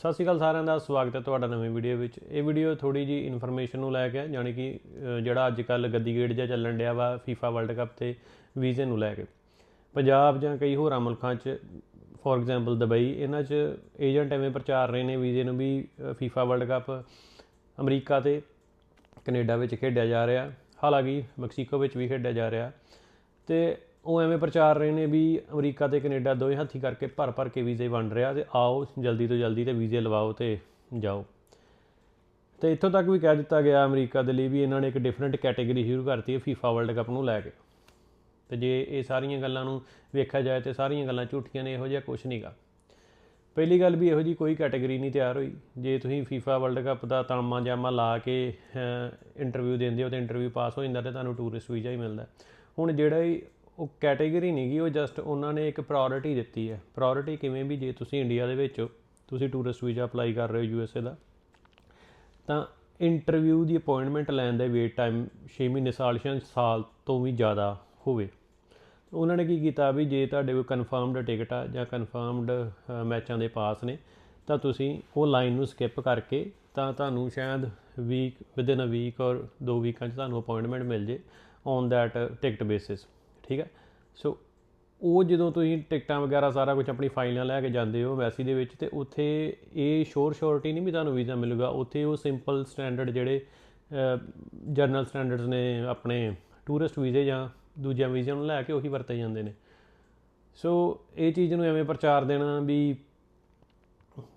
ਸਤਿ ਸ਼੍ਰੀ ਅਕਾਲ ਸਾਰਿਆਂ ਦਾ, ਸਵਾਗਤ ਹੈ ਤੁਹਾਡਾ ਨਵੀਂ ਵੀਡੀਓ ਵਿੱਚ। ਇਹ ਵੀਡੀਓ ਥੋੜੀ ਜੀ ਇਨਫੋਰਮੇਸ਼ਨ ਨੂੰ ਲੈ ਕੇ ਯਾਨੀ ਕਿ ਜਿਹੜਾ ਅੱਜ ਕੱਲ ਗੱਦੀ ਗੇੜ ਜਿਹਾ ਚੱਲਣ ਡਿਆ ਵਾ ਫੀਫਾ ਵਰਲਡ ਕੱਪ ਤੇ, ਵੀਜ਼ੇ ਨੂੰ ਲੈ ਕੇ। ਪੰਜਾਬ ਜਾਂ ਕਈ ਹੋਰਾਂ ਮੁਲਕਾਂ 'ਚ ਫੋਰ ਐਗਜ਼ਾਮਪਲ ਦੁਬਈ, ਇਹਨਾਂ 'ਚ ਏਜੰਟ ਐਵੇਂ ਪ੍ਰਚਾਰ ਰਹੇ ਨੇ ਵੀਜ਼ੇ ਨੂੰ ਵੀ ਫੀਫਾ ਵਰਲਡ ਕੱਪ ਅਮਰੀਕਾ ਤੇ, ਕੈਨੇਡਾ ਵਿੱਚ ਖੇਡਿਆ ਜਾ ਰਿਹਾ। ਹਾਲਾਂਕਿ ਮੈਕਸੀਕੋ ਵਿੱਚ ਵੀ ਖੇਡਿਆ ਜਾ ਰਿਹਾ। ਤੇ ਉਹ ਐਵੇਂ ਪ੍ਰਚਾਰ ਰਹੇ ਨੇ ਵੀ ਅਮਰੀਕਾ ਤੇ ਕੈਨੇਡਾ ਦੋਵੇਂ ਹੱਥੀ ਕਰਕੇ ਭਰ ਭਰ ਕੇ ਵੀਜ਼ੇ ਵੰਡ ਰਿਹਾ ਤੇ ਆਓ ਜਲਦੀ ਤੋਂ ਜਲਦੀ ਤੇ ਵੀਜ਼ੇ ਲਵਾਓ ਤੇ ਜਾਓ। ਤੇ ਇੱਥੋਂ ਤੱਕ ਵੀ ਕਹਿ ਦਿੱਤਾ ਗਿਆ ਅਮਰੀਕਾ ਦੇ ਲਈ ਵੀ ਇਹਨਾਂ ਨੇ ਇੱਕ ਡਿਫਰੈਂਟ ਕੈਟਾਗਰੀ ਸ਼ੁਰੂ ਕਰਤੀ ਹੈ ਫੀਫਾ ਵਰਲਡ ਕੱਪ ਨੂੰ ਲੈ ਕੇ। ਤੇ ਜੇ ਇਹ ਸਾਰੀਆਂ ਗੱਲਾਂ ਨੂੰ ਵੇਖਿਆ ਜਾਏ ਤੇ ਸਾਰੀਆਂ ਗੱਲਾਂ ਝੂਠੀਆਂ ਨੇ, ਇਹੋ ਜਿਹਾ ਕੁਝ ਨਹੀਂਗਾ ਪਹਿਲੀ ਗੱਲ ਵੀ ਇਹੋ ਜੀ ਕੋਈ ਕੈਟਾਗਰੀ ਨਹੀਂ ਤਿਆਰ ਹੋਈ। ਜੇ ਤੁਸੀਂ ਫੀਫਾ ਵਰਲਡ ਕੱਪ ਦਾ ਤਾਮਾ ਜਾਮਾ ਲਾ ਕੇ ਇੰਟਰਵਿਊ ਦਿੰਦੇ ਹੋ ਤੇ ਇੰਟਰਵਿਊ ਪਾਸ ਹੋ ਜਾਂਦਾ ਤੇ ਤੁਹਾਨੂੰ ਟੂਰਿਸਟ ਵੀਜ਼ਾ ਹੀ ਮਿਲਦਾ। ਹੁਣ ਜਿਹੜਾ ਹੀ ਉਹ ਕੈਟਾਗਰੀ ਨਹੀਂ ਗਈ ਉਹ ਜਸਟ ਉਹਨਾਂ ਨੇ ਇੱਕ ਪ੍ਰਾਇੋਰਟੀ ਦਿੱਤੀ ਹੈ। ਪ੍ਰਾਇੋਰਟੀ ਕਿਵੇਂ ਵੀ ਜੇ ਤੁਸੀਂ ਇੰਡੀਆ ਦੇ ਵਿੱਚ ਤੁਸੀਂ ਟੂਰਿਸਟ ਵੀਜ਼ਾ ਅਪਲਾਈ ਕਰ ਰਹੇ ਹੋ ਯੂ ਐਸ ਏ ਦਾ, ਤਾਂ ਇੰਟਰਵਿਊ ਦੀ ਅਪਾਇੰਟਮੈਂਟ ਲੈਣ ਦਾ ਵੇਟ ਟਾਈਮ 6 ਮਹੀਨੇ ਸਾਲ ਛੇ ਸਾਲ ਤੋਂ ਵੀ ਜ਼ਿਆਦਾ ਹੋਵੇ। ਉਹਨਾਂ ਨੇ ਕੀ ਕੀਤਾ ਵੀ ਜੇ ਤੁਹਾਡੇ ਕੋਲ ਕਨਫਰਮਡ ਟਿਕਟ ਆ ਜਾਂ ਕਨਫਰਮਡ ਮੈਚਾਂ ਦੇ ਪਾਸ ਨੇ, ਤਾਂ ਤੁਸੀਂ ਉਹ ਲਾਈਨ ਨੂੰ ਸਕਿਪ ਕਰਕੇ ਤਾਂ ਤੁਹਾਨੂੰ ਸ਼ਾਇਦ ਵੀਕ ਵਿਦਿਨ ਅ ਵੀਕ ਔਰ ਦੋ ਵੀਕਾਂ 'ਚ ਤੁਹਾਨੂੰ ਅਪਾਇੰਟਮੈਂਟ ਮਿਲ ਜੇ ਔਨ ਦੈਟ ਟਿਕਟ ਬੇਸਿਸ ਠੀਕ ਹੈ? ਸੋ ਉਹ ਜਦੋਂ ਤੁਸੀਂ ਟਿਕਟਾਂ ਵਗੈਰਾ ਸਾਰਾ ਕੁਝ ਆਪਣੀ ਫਾਈਲਾਂ ਲੈ ਕੇ ਜਾਂਦੇ ਹੋ ਵੈਸੀ ਦੇ ਵਿੱਚ, ਤੇ ਉੱਥੇ ਇਹ ਸ਼ੋਰ ਸ਼ੋਰਟੀ ਨਹੀਂ ਵੀ ਤੁਹਾਨੂੰ ਵੀਜ਼ਾ ਮਿਲੂਗਾ, ਉੱਥੇ ਉਹ ਸਿੰਪਲ ਸਟੈਂਡਰਡ ਜਿਹੜੇ ਜਰਨਲ ਸਟੈਂਡਰਡਸ ਨੇ ਆਪਣੇ ਟੂਰਿਸਟ ਵੀਜ਼ੇ ਜਾਂ ਦੂਜਿਆਂ ਵੀਜ਼ਿਆਂ ਨੂੰ ਲੈ ਕੇ ਉਹੀ ਵਰਤੇ ਜਾਂਦੇ ਨੇ। ਸੋ ਇਹ ਚੀਜ਼ ਨੂੰ ਐਵੇਂ ਪ੍ਰਚਾਰ ਦੇਣਾ ਵੀ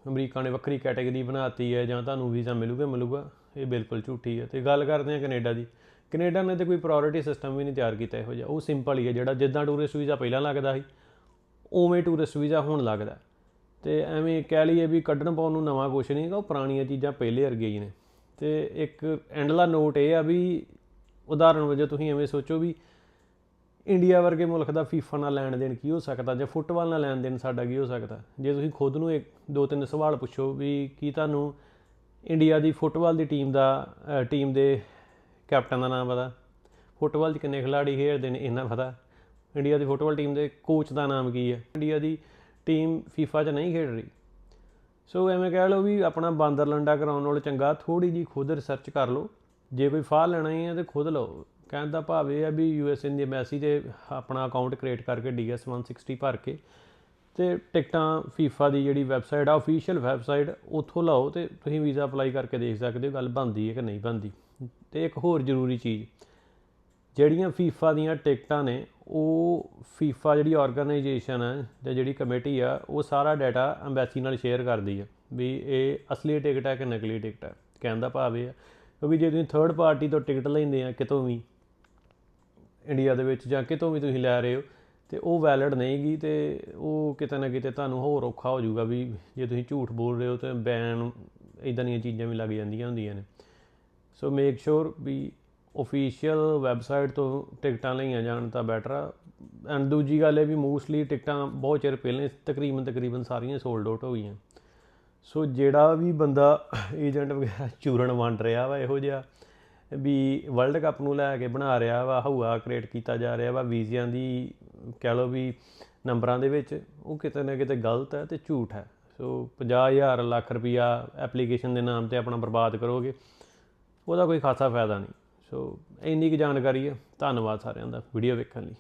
ਅਮਰੀਕਾ ਨੇ ਵੱਖਰੀ ਕੈਟਾਗਰੀ ਬਣਾਤੀ ਹੈ ਜਾਂ ਤੁਹਾਨੂੰ ਵੀਜ਼ਾ ਮਿਲੂਗਾ ਮਿਲੂਗਾ, ਇਹ ਬਿਲਕੁਲ ਝੂਠੀ ਹੈ। ਤੇ ਗੱਲ ਕਰਦੇ ਹਾਂ ਕੈਨੇਡਾ ਦੀ। ਕੈਨੇਡਾ ਨੇ ਤੇ ਕੋਈ ਪ੍ਰਾਇੋਰਟੀ ਸਿਸਟਮ ਵੀ ਨਹੀਂ ਤਿਆਰ ਕੀਤਾ ਇਹੋ ਜਿਹਾ। ਉਹ ਸਿੰਪਲ ਹੀ ਹੈ, ਜਿਹੜਾ ਜਿੱਦਾਂ ਟੂਰਿਸਟ ਵੀਜ਼ਾ ਪਹਿਲਾਂ ਲੱਗਦਾ ਸੀ, ਉਵੇਂ ਟੂਰਿਸਟ ਵੀਜ਼ਾ ਹੁਣ ਲੱਗਦਾ। ਤੇ ਐਵੇਂ ਕਹਿ ਲਈਏ ਵੀ ਕੱਢਣ ਪਾਉਣ ਨੂੰ ਨਵਾਂ ਕੁਛ ਨਹੀਂ ਹੈਗਾ, ਉਹ ਪੁਰਾਣੀਆਂ ਚੀਜ਼ਾਂ ਪਹਿਲੇ ਵਰਗੀਆਂ ਹੀ ਨੇ। ਤੇ ਇੱਕ ਐਂਡਲਾ ਨੋਟ ਇਹ ਆ ਵੀ ਉਦਾਹਰਨ ਵਜੋਂ ਤੁਸੀਂ ਐਵੇਂ ਸੋਚੋ ਵੀ ਇੰਡੀਆ ਵਰਗੇ ਮੁਲਕ ਦਾ ਫੀਫਾ ਨਾਲ ਲੈਣ ਦੇਣ ਕੀ ਹੋ ਸਕਦਾ ਜਾਂ ਫੁੱਟਬਾਲ ਨਾਲ ਲੈਣ ਦੇਣ ਸਾਡਾ ਕੀ ਹੋ ਸਕਦਾ? ਜੇ ਤੁਸੀਂ ਖੁਦ ਨੂੰ ਇੱਕ ਦੋ ਤਿੰਨ ਸਵਾਲ ਪੁੱਛੋ ਵੀ ਕੀ ਤੁਹਾਨੂੰ ਇੰਡੀਆ ਦੀ ਫੁੱਟਬਾਲ ਦੀ ਟੀਮ ਦਾ ਟੀਮ ਦੇ ਕੈਪਟਨ ਦਾ ਨਾਮ ਪਤਾ। ਫੁੱਟਬਾਲ 'ਚ ਕਿੰਨੇ ਖਿਡਾਰੀ ਖੇਡਦੇ ਨੇ ਇਹਨਾਂ ਪਤਾ। ਇੰਡੀਆ ਦੀ ਫੁੱਟਬਾਲ ਟੀਮ ਦੇ ਕੋਚ ਦਾ ਨਾਮ ਕੀ ਹੈ? ਇੰਡੀਆ ਦੀ ਟੀਮ ਫੀਫਾ 'ਚ ਨਹੀਂ ਖੇਡ ਰਹੀ। ਸੋ ਐਵੇਂ ਕਹਿ ਲਓ ਵੀ ਆਪਣਾ ਬਾਂਦਰ ਲੰਡਾ ਕਰਾਉਣ ਨਾਲ ਚੰਗਾ ਥੋੜੀ ਜੀ ਖੁਦ ਰਿਸਰਚ ਕਰ ਲਓ। ਜੇ ਕੋਈ ਫਾਹ ਲੈਣਾ ਹੀ ਹੈ ਤੇ ਖੁਦ ਲਓ। ਕਹਿਣ ਦਾ ਭਾਵ ਇਹ ਹੈ ਵੀ ਯੂਐਸ ਦੀ ਐਮਬੈਸੀ ਤੇ ਆਪਣਾ ਅਕਾਊਂਟ ਕ੍ਰੀਏਟ ਕਰਕੇ ਡੀਐਸ 160 ਭਰ ਕੇ ਤੇ ਟਿਕਟਾਂ ਫੀਫਾ ਦੀ ਜਿਹੜੀ ਵੈਬਸਾਈਟ ਆ ਅਫੀਸ਼ੀਅਲ ਵੈਬਸਾਈਟ ਉੱਥੋਂ ਲਾਓ ਤੇ ਤੁਸੀਂ ਵੀਜ਼ਾ ਅਪਲਾਈ ਕਰਕੇ ਦੇਖ ਸਕਦੇ ਹੋ, ਗੱਲ ਬਣਦੀ ਹੈ ਕਿ ਨਹੀਂ ਬਣਦੀ। ਤੇ ਇੱਕ ਹੋਰ ਜ਼ਰੂਰੀ ਚੀਜ਼, ਜਿਹੜੀਆਂ ਫੀਫਾ ਦੀਆਂ ਟਿਕਟਾਂ ਨੇ, ਉਹ ਫੀਫਾ ਜਿਹੜੀ ਆਰਗੇਨਾਈਜੇਸ਼ਨ ਹੈ ਜਾਂ ਜਿਹੜੀ ਕਮੇਟੀ ਆ, ਉਹ ਸਾਰਾ ਡਾਟਾ ਐਮਬੈਸੀ ਨਾਲ ਸ਼ੇਅਰ ਕਰਦੀ ਹੈ ਵੀ ਇਹ ਅਸਲੀ ਟਿਕਟ ਹੈ ਕਿ ਨਕਲੀ ਟਿਕਟ ਹੈ। ਕਹਿਣ ਦਾ ਭਾਵ ਇਹ ਆ, ਕਿਉਂਕਿ ਜੇ ਤੁਸੀਂ ਥਰਡ ਪਾਰਟੀ ਤੋਂ ਟਿਕਟ ਲੈਂਦੇ ਆ, ਕਿਤੋਂ ਵੀ ਇੰਡੀਆ ਦੇ ਵਿੱਚ ਜਾਂ ਕਿਤੋਂ ਵੀ ਤੁਸੀਂ ਲੈ ਰਹੇ ਹੋ, ਤੇ ਉਹ ਵੈਲਿਡ ਨਹੀਂਗੀ ਤੇ ਉਹ ਕਿਤੇ ਨਾ ਕਿਤੇ ਤੁਹਾਨੂੰ ਹੋਰ ਔਖਾ ਹੋ ਜਾਊਗਾ ਵੀ ਜੇ ਤੁਸੀਂ ਝੂਠ ਬੋਲ ਰਹੇ ਹੋ, ਤੇ ਬੈਨ ਇਦਾਂ ਦੀਆਂ ਚੀਜ਼ਾਂ ਵੀ ਲੱਗ ਜਾਂਦੀਆਂ ਹੁੰਦੀਆਂ ਨੇ। ਸੋ ਮੇਕ ਸ਼ੋਰ ਵੀ ਅਫੀਸ਼ੀਅਲ ਵੈਬਸਾਈਟ ਤੋਂ ਟਿਕਟਾਂ ਲਈਆਂ ਜਾਣ ਤਾਂ ਬੈਟਰ ਆ। ਐਂਡ ਦੂਜੀ ਗੱਲ ਇਹ ਵੀ ਮੋਸਟਲੀ ਟਿਕਟਾਂ ਬਹੁਤ ਚਿਰ ਪਹਿਲਾਂ ਤਕਰੀਬਨ ਤਕਰੀਬਨ ਸਾਰੀਆਂ ਸੋਲਡ ਆਊਟ ਹੋ ਗਈਆਂ। ਸੋ ਜਿਹੜਾ ਵੀ ਬੰਦਾ ਏਜੰਟ ਵਗੈਰਾ ਚੂਰਨ ਵੰਡ ਰਿਹਾ ਵਾ ਇਹੋ ਜਿਹਾ, ਵੀ ਵਰਲਡ ਕੱਪ ਨੂੰ ਲੈ ਕੇ ਬਣਾ ਰਿਹਾ ਵਾ, ਹਊਆ ਕ੍ਰੀਏਟ ਕੀਤਾ ਜਾ ਰਿਹਾ ਵਾ, ਵੀਜ਼ਿਆਂ ਦੀ ਕਹਿ ਲਓ ਵੀ ਨੰਬਰਾਂ ਦੇ ਵਿੱਚ, ਉਹ ਕਿਤੇ ਨਾ ਕਿਤੇ ਗਲਤ ਹੈ ਤੇ ਝੂਠ ਹੈ। ਸੋ 50000 ਲੱਖ ਰੁਪਇਆ ਐਪਲੀਕੇਸ਼ਨ ਦੇ ਨਾਮ ਤੇ ਆਪਣਾ ਬਰਬਾਦ ਕਰੋਗੇ। ਉਹਦਾ ਕੋਈ ਖਾਸਾ ਫਾਇਦਾ ਨਹੀਂ। ਸੋ ਇੰਨੀ ਕੁ ਜਾਣਕਾਰੀ ਹੈ। ਧੰਨਵਾਦ ਸਾਰਿਆਂ ਦਾ ਵੀਡੀਓ ਵੇਖਣ ਲਈ।